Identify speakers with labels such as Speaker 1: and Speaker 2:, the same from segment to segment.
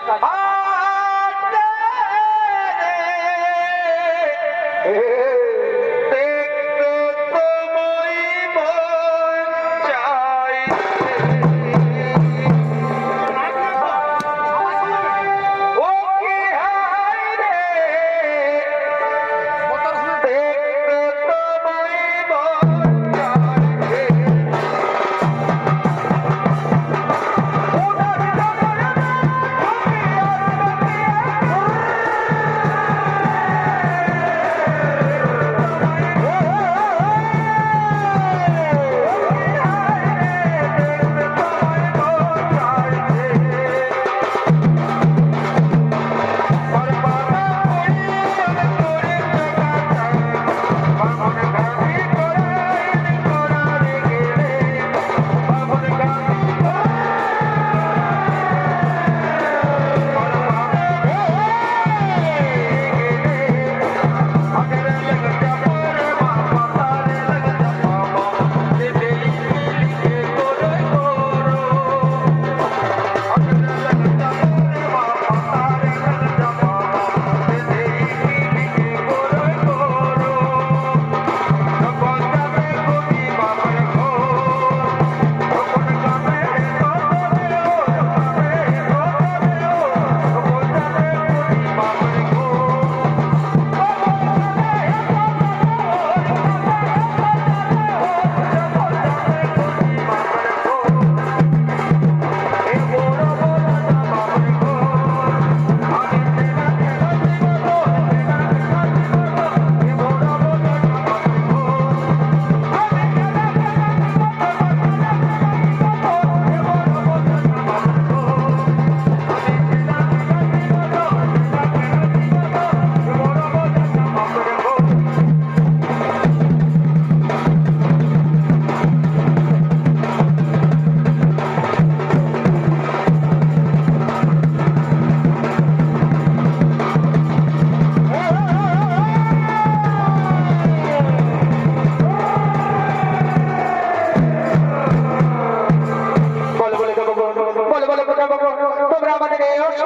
Speaker 1: Bye.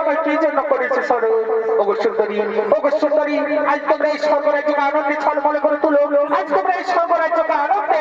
Speaker 1: আমরা কি জন্য করেছে সরে? ওগো সুন্দরী ওগো সুন্দরী, আজ তোমরা এই স্বর্গরাজ্যকে আনন্দে ছলমলে করে তুলো। আজ তোমরা এই স্বর্গরাজ্যকে আনন্দে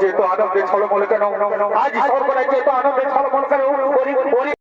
Speaker 1: যেহেতু আনন্দে ছড়ো ছলমল কেন? আজ সর্বরাই যেহেতু আনন্দে ছলমল কেন?